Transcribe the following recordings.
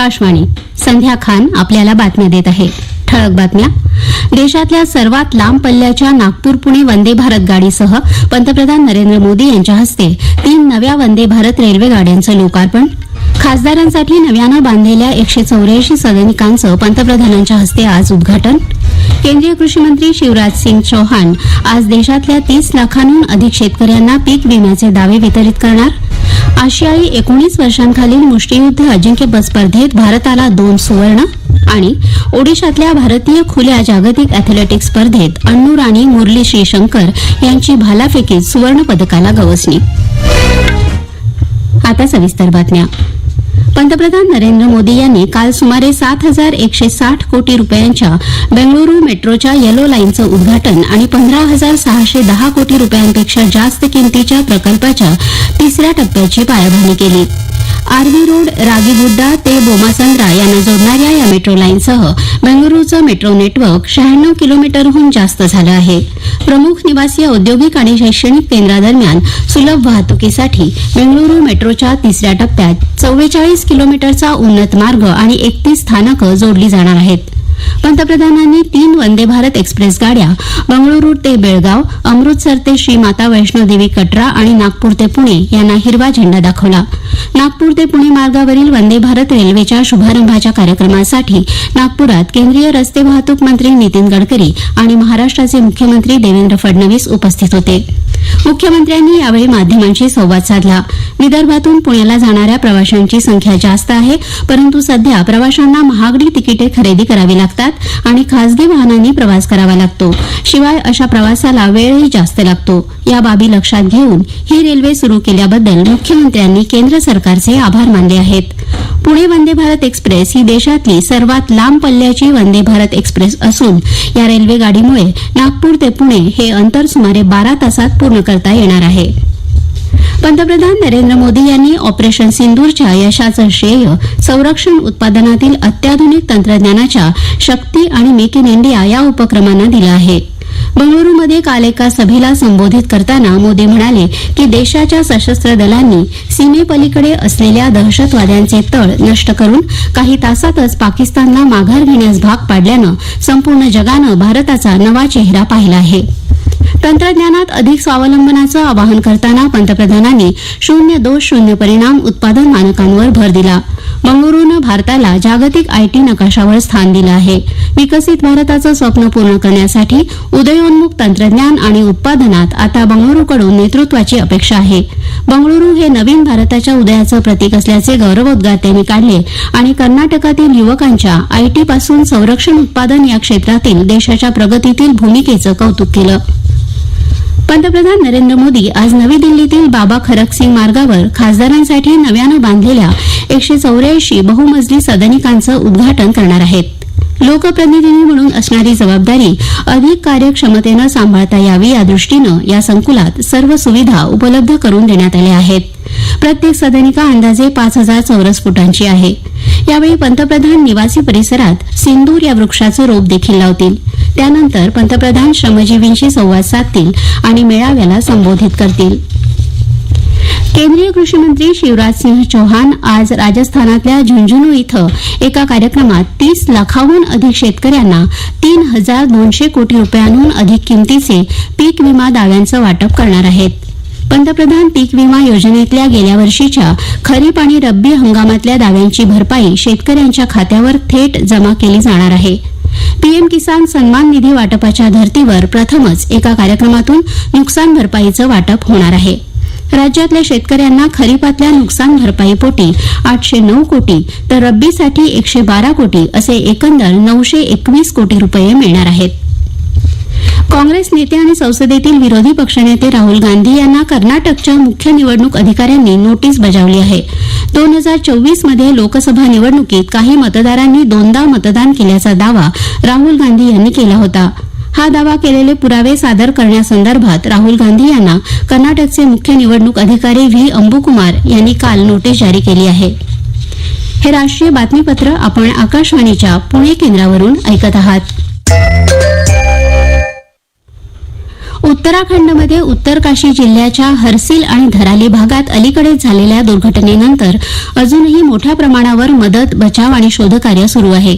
आकाशवाणी. संध्या खान आपल्याला बातम्या देत आहे. ठळक बातम्या. देशातल्या सर्वात लांब पल्ल्याच्या नागपूर पुणे वंदे भारत गाडीसह पंतप्रधान नरेंद्र मोदी यांच्या हस्ते तीन नव्या वंदे भारत रेल्वे गाड्यांचं लोकार्पण. खासदारांसाठी नव्यानं बांधलेल्या एकशे चौऱ्याऐंशी सदनिकांचं पंतप्रधानांच्या हस्ते आज उद्घाटन. केंद्रीय कृषी मंत्री शिवराज सिंग चौहान आज देशातल्या तीस लाखांहून अधिक शेतकऱ्यांना पीक विम्याचे दावे वितरित करणार. आशियाई एकोणीस वर्षांखालील मुष्टियुद्ध अजिंक्यपद स्पर्धेत भारताला दोन सुवर्ण आणि ओडिशातल्या भारतीय खुल्या जागतिक अॅथलेटिक्स स्पर्धेत अण्णू राणी मुरली श्रीशंकर यांची भालाफेकीत सुवर्ण पदकाला गवसणी. आता सविस्तर बातम्या. पंतप्रधान नरेंद्र मोदी यांनी काल सुमारे सात हजार एकशे साठ कोटी रुपयांच्या बेंगळुरू मेट्रोच्या येलो लाईनचं उद्घाटन आणि पंधरा हजार सहाशे दहा कोटी रुपयांपेक्षा जास्त किमतीच्या प्रकल्पाच्या तिसऱ्या टप्प्याची पायाभरणी केली. आर्वी रोड रागीगुड्डा ते बोमासंद्रा यांना जोडणाऱ्या या मेट्रो लाईनसह बेंगळुरूचं मेट्रो नेटवर्क शहाण्णव किलोमीटरहून जास्त झालं आहे. प्रमुख निवासी औद्योगिक आणि शैक्षणिक केंद्रादरम्यान सुलभ वाहतुकीसाठी बेंगळुरू मेट्रोच्या तिसऱ्या टप्प्यात चव्वेचाळीस किलोमीटरचा उन्नत मार्ग आणि एकतीस स्थानकं जोडली जाणार आहेत. पंतप्रधानांनी तीन वंदे भारत एक्सप्रेस गाड्या बंगळुरू ते बेळगाव अमृतसर ते श्री माता वैष्णोदेवी कटरा आणि नागपूर ते पुणे यांना हिरवा झेंडा दाखवला. नागपूर ते पुणे मार्गावरील वंदे भारत रेल्वेच्या शुभारंभाच्या कार्यक्रमासाठी नागपुरात केंद्रीय रस्ते वाहतूक मंत्री नितीन गडकरी आणि महाराष्ट्राचे मुख्यमंत्री देवेंद्र फडणवीस उपस्थित होते. मुख्यमंत्र्यांनी यावेळी माध्यमांशी संवाद साधला. विदर्भातून पुण्याला जाणाऱ्या प्रवाशांची संख्या जास्त आहे परंतु सध्या प्रवाशांना महागडी तिकिटे खरेदी करावी लागतात आणि खासगी वाहनांनी प्रवास करावा लागतो. शिवाय अशा प्रवासाला वेळही जास्त लागतो. या बाबी लक्षात घेऊन ही रेल्वे सुरू केल्याबद्दल मुख्यमंत्र्यांनी केंद्र सरकार सरकारचे आभार मानले आहेत. पुणे वंदे भारत एक्सप्रेस ही देशातली सर्वात लांब पल्ल्याची वंदे भारत एक्सप्रेस असून या रेल्वे गाडीमुळे नागपूर ते पुणे हे अंतर सुमारे बारा तासात पूर्ण करता येणार आहे. पंतप्रधान नरेंद्र मोदी यांनी ऑपरेशन सिंदूरच्या यशाचं श्रेय संरक्षण उत्पादनातील अत्याधुनिक तंत्रज्ञानाच्या शक्ती आणि मेक इन इंडिया या उपक्रमांना दिलं आहे. बंगळुरूमध्ये काल एका सभेला संबोधित करताना मोदी म्हणाले की देशाच्या सशस्त्र दलांनी सीमेपलीकडे असलेल्या दहशतवाद्यांचे तळ नष्ट करून काही तासातच पाकिस्तानला माघार घेण्यास भाग पाडल्यानं संपूर्ण जगानं भारताचा नवा चेहरा पाहिला आहे. तंत्रज्ञानात अधिक स्वावलंबनाचं आवाहन करताना पंतप्रधानांनी शून्य दोष शून्य परिणाम उत्पादन मानकांवर भर दिला. बंगळुरूनं भारताला जागतिक आयटी नकाशावर स्थान दिलं आहे. विकसित भारताचं स्वप्न पूर्ण करण्यासाठी उदयोन्मुख तंत्रज्ञान आणि उत्पादनात आता बंगळुरूकडून नेतृत्वाची अपेक्षा आहे. बंगळुरू हे नवीन भारताच्या उदयाचं प्रतीक असल्याचे गौरवोद्गार त्यांनी काढले आणि कर्नाटकातील युवकांच्या आयटी पासून संरक्षण उत्पादन या क्षेत्रातील देशाच्या प्रगतीतील भूमिकेचं कौतुक केलं. पंतप्रधान नरेंद्र मोदी आज नवी दिल्लीतील बाबा खरकसिंग मार्गावर खासदारांसाठी नव्यानं बांधलेल्या एकशे चौऱ्याऐंशी बहुमजली सदनिकांचं उद्घाटन करणार आहेत. लोकप्रतिनिधी म्हणून असणारी जबाबदारी अधिक कार्यक्षमतेनं सांभाळता यावी या दृष्टीनं या संकुलात सर्व सुविधा उपलब्ध करून देण्यात आल्या आहेत. प्रत्येक सदनिका अंदाजे पाच हजार चौरस फुटांची आहे. यावेळी पंतप्रधान निवासी परिसरात सिंदूर या वृक्षाचं रोप देखील लावतील. त्यानंतर पंतप्रधान श्रमजीवींशी संवाद साधतील आणि मेळाव्याला संबोधित करतील. केंद्रीय कृषी मंत्री शिवराज सिंह चौहान आज राजस्थानातल्या झुंझुनू इथं एका कार्यक्रमात तीस लाखाहून अधिक शेतकऱ्यांना तीन हजार दोनशे कोटी रुपयांहून अधिक किमतीचे पीक विमा दाव्यांचं वाटप करणार आहेत. पंतप्रधान पीक विमा योजनेतल्या गेल्या वर्षीच्या खरीप आणि रब्बी हंगामातल्या दाव्यांची भरपाई शेतकऱ्यांच्या खात्यावर थेट जमा केली जाणार आहे. पीएम किसान सन्मान निधी वाटपाच्या धर्तीवर प्रथमच एका कार्यक्रमातून नुकसान भरपाईचं वाटप होणार आहे. राज्यातल्या शेतकऱ्यांना खरीपातल्या नुकसान भरपाईपोटी आठशे नऊ कोटी तर रब्बीसाठी एकशे बारा कोटी असे एकंदर नऊशे एकवीस कोटी रुपये मिळणार आहेत. काँग्रेस नेते आणि संसदेतील विरोधी पक्षनेते राहुल गांधी यांना कर्नाटकच्या मुख्य निवडणूक अधिकाऱ्यांनी नोटीस बजावली आहे. दोन हजार चोवीसमध्ये लोकसभा निवडणुकीत काही मतदारांनी दोनदा मतदान केल्याचा दावा राहुल गांधी यांनी केला होता. हा दावा केलेले पुरावे सादर करण्यासंदर्भात राहुल गांधी यांना कर्नाटकचे मुख्य निवडणूक अधिकारी व्ही. अंबुकुमार यांनी काल नोटीस जारी केली आहे. हे राष्ट्रीय बातमीपत्र आपण आकाशवाणीच्या पुणे केंद्रावरून ऐकत आहात. उत्तराखंडमध्ये उत्तरकाशी जिल्ह्याच्या हर्सिल आणि धराली भागात अलीकडेच झालेल्या दुर्घटनेनंतर अजूनही मोठ्या प्रमाणावर मदत बचाव आणि शोधकार्य सुरू आहे.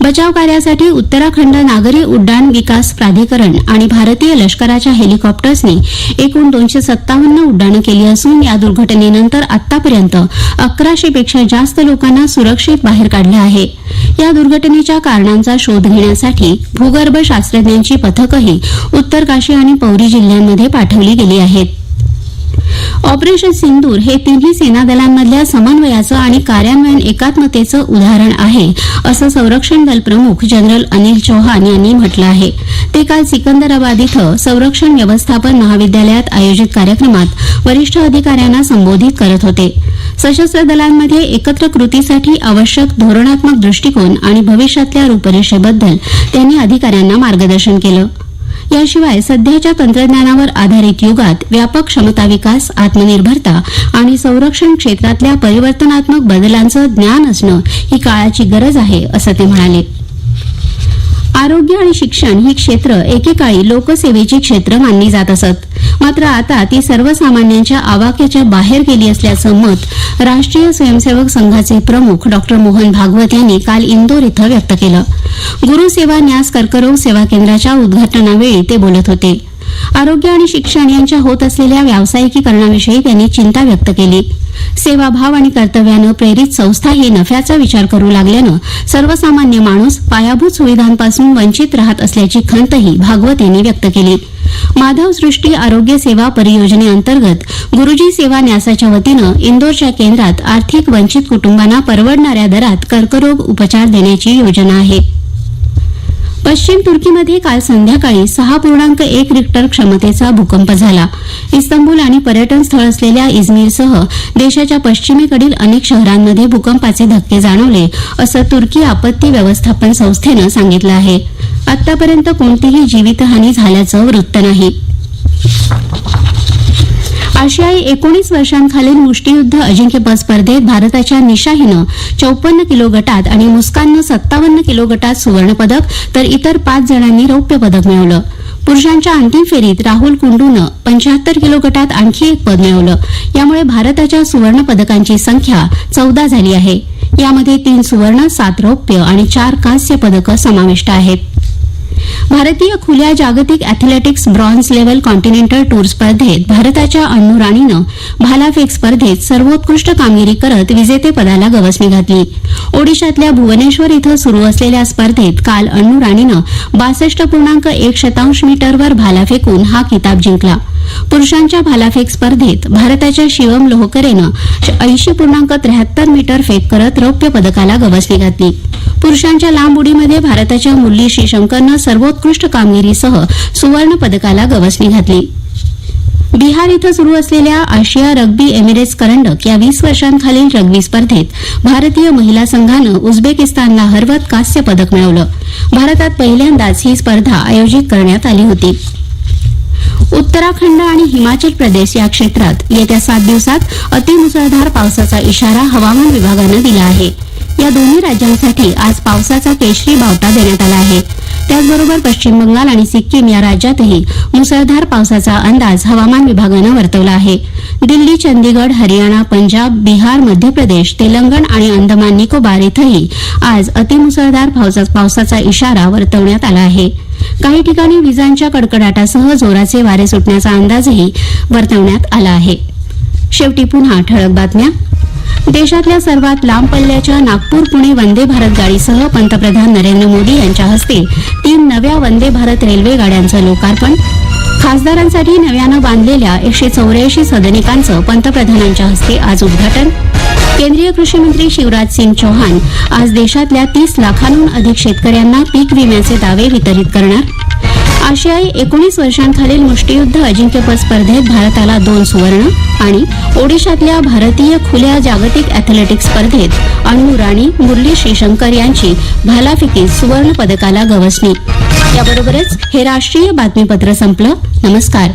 बचाव कार्यासाठी उत्तराखंड नागरी उड्डाण विकास प्राधिकरण आणि भारतीय लष्कराच्या हेलिकॉप्टर्सनी एकूण दोनशे सत्तावन्न उड्डाणं केली असून या दुर्घटनेनंतर आतापर्यंत अकराशेपेक्षा जास्त लोकांना सुरक्षित बाहेर काढलं आहे. या दुर्घटनेच्या कारणांचा शोध घेण्यासाठी भूगर्भ शास्त्रज्ञांची पथकही उत्तरकाशी आणि पौरी जिल्ह्यांमध्ये पाठवली गेली आहेत. ऑपरेशन सिंदूर हे तिन्ही सेना दलांमधल्या समन्वयाचं आणि कार्यान्वयन एकात्मतेचं उदाहरण आहे असं संरक्षण दल प्रमुख जनरल अनिल चौहान यांनी म्हटलं आहे. ते काल सिकंदराबाद इथं संरक्षण व्यवस्थापन महाविद्यालयात आयोजित कार्यक्रमात वरिष्ठ अधिकाऱ्यांना संबोधित करत होते. सशस्त्र दलांमध्ये एकत्र कृतीसाठी आवश्यक धोरणात्मक दृष्टिकोन आणि भविष्यातल्या रुपरेषेबद्दल त्यांनी अधिकाऱ्यांना मार्गदर्शन केलं. याशिवाय सध्याच्या तंत्रज्ञानावर आधारित युगात व्यापक क्षमता विकास आत्मनिर्भरता आणि संरक्षण क्षेत्रातल्या परिवर्तनात्मक बदलांचं ज्ञान असणं ही काळाची गरज आहे असं ते म्हणाले. आरोग्य आणि शिक्षण ही क्षेत्र एकेकाळी लोकसेवेची क्षेत्र मानली जात असत. मात्र आता ती सर्वसामान्यांच्या आवाक्याच्या बाहेर गेली असल्याचं मत राष्ट्रीय स्वयंसेवक संघाचे प्रमुख डॉ. मोहन भागवत यांनी काल इंदोर इथं व्यक्त केलं. गुरु सेवा न्यास कर्करोग सेवा केंद्राच्या उद्घाटनावेळी ते बोलत होते. आरोग्य आणि शिक्षण यांच्या होत असलेल्या व्यावसायिकीकरणाविषयी त्यांनी चिंता व्यक्त केली. सेवाभाव आणि कर्तव्यानं प्रेरित संस्था हे नफ्याचा विचार करू लागल्यानं सर्वसामान्य माणूस पायाभूत सुविधांपासून वंचित राहत असल्याची खंतही भागवत यांनी व्यक्त केली. माधव सृष्टी आरोग्य सेवा परियोजनेअंतर्गत गुरुजी सेवा न्यासाच्या वतीनं इंदोरच्या केंद्रात आर्थिक वंचित कुटुंबांना परवडणाऱ्या दरात कर्करोग उपचार देण्याची योजना आहे. पश्चिम तुर्कीमध्ये काल संध्याकाळी सहा पूर्णांक एक रिक्टर क्षमतेचा भूकंप झाला. इस्तंबूल आणि पर्यटन स्थळ असलेल्या इजमीरसह देशाच्या पश्चिमेकडील अनेक शहरांमध्ये भूकंपाचे धक्के जाणवले असं तुर्की आपत्ती व्यवस्थापन संस्थेनं सांगितलं आहे. आतापर्यंत कोणतीही जीवितहानी झाल्याचं वृत्त नाही. आशियाई एकोणीस वर्षांखालील मुष्टीयुद्ध अजिंक्यपद स्पर्धेत भारताच्या निशा हिनं चौपन्न किलो गटात आणि मुस्काननं सत्तावन्न किलो गटात सुवर्णपदक तर इतर पाच जणांनी रौप्य पदक मिळवलं. पुरुषांच्या अंतिम फेरीत राहुल कुंडूनं पंच्याहत्तर किलो गटात आणखी एक पद मिळवलं. यामुळे भारताच्या सुवर्णपदकांची संख्या चौदा झाली आहे. यामध्ये तीन सुवर्ण सात रौप्य आणि चार कांस्य पदकं समाविष्ट आहेत. भारतीय खुल्या जागतिक athletics bronze level continental tour स्पर्धेत भारताच्या अण्णू राणीनं भालाफेक स्पर्धेत सर्वोत्कृष्ट कामगिरी करत विजेतेपदाला गवसणी घातली. ओडिशातल्या भुवनेश्वर इथं सुरू असलेल्या स्पर्धेत काल अण्णू राणीनं बासष्ट पूर्णांक एक शतांश मीटरवर भाला फेकून हा किताब जिंकला. पुरुषांच्या भालाफेक स्पर्धेत भारताच्या शिवम लोहकरेनं ऐंशी पूर्णांक त्र्याहत्तर मीटर फेक करत रौप्य पदकाला गवसणी घातली. पुरुषांच्या लांब उडीमध्ये भारताच्या मुरली श्रीशंकरनं सर्वोत्कृष्ट कामगिरीसह सुवर्ण पदकाला गवसणी घातली. बिहार इथं सुरू असलेल्या आशिया रग्बी एमिरेट्स करंडक या वीस वर्षांखालील रग्बी स्पर्धेत भारतीय महिला संघानं उझबेकिस्तानला हरवत कांस्य पदक मिळवलं. भारतात पहिल्यांदाच ही स्पर्धा आयोजित करण्यात आली होती. उत्तराखंड आणि हिमाचल प्रदेश या क्षेत्रात येत्या सात दिवसात अतिमुसळधार पावसाचा इशारा हवामान विभागानं दिला आहे. या दोन्ही राज्यांसाठी आज पावसाचा केशरी बावटा देण्यात आला आहे. त्याचबरोबर पश्चिम बंगाल आणि सिक्कीम या राज्यातही मुसळधार पावसाचा अंदाज हवामान विभागानं वर्तवला आहे. दिल्ली चंदीगड हरियाणा पंजाब बिहार मध्य प्रदेश तेलंगण आणि अंदमान निकोबार इथंही आज अतिमुसळधार पावसाचा इशारा वर्तवण्यात आला आहे. काही ठिकाणी विजांच्या कडकडाटासह जोराचे वारे सुटण्याचा अंदाजही वर्तवण्यात आला आहे. शेवटी पुन्हा ठळक बातम्या. देशातल्या सर्वात लांब पल्ल्याच्या नागपूर पुणे वंदे भारत गाडीसह पंतप्रधान नरेंद्र मोदी यांच्या हस्ते तीन नव्या वंदे भारत रेल्वे गाड्यांचं लोकार्पण. खासदारांसाठी नव्यानं बांधलेल्या एकशे चौऱ्याऐंशी सदनिकांचं पंतप्रधानांच्या हस्ते आज उद्घाटन. केंद्रीय कृषी मंत्री शिवराज सिंग चौहान आज देशातल्या तीस लाखांहून अधिक शेतकऱ्यांना पीक विम्याचे दावे वितरित करणार. आशियाई एकोणीस वर्षांखालील मुष्टियुद्ध अजिंक्यपद स्पर्धेत भारताला दोन सुवर्ण आणि ओडिशातल्या भारतीय खुल्या जागतिक अॅथलेटिक्स स्पर्धेत अण्णू राणी मुरली श्रीशंकर यांची भालाफिकी सुवर्ण पदकाला गवसणी. याबरोबरच हे राष्ट्रीय बातमीपत्र संपलं. नमस्कार.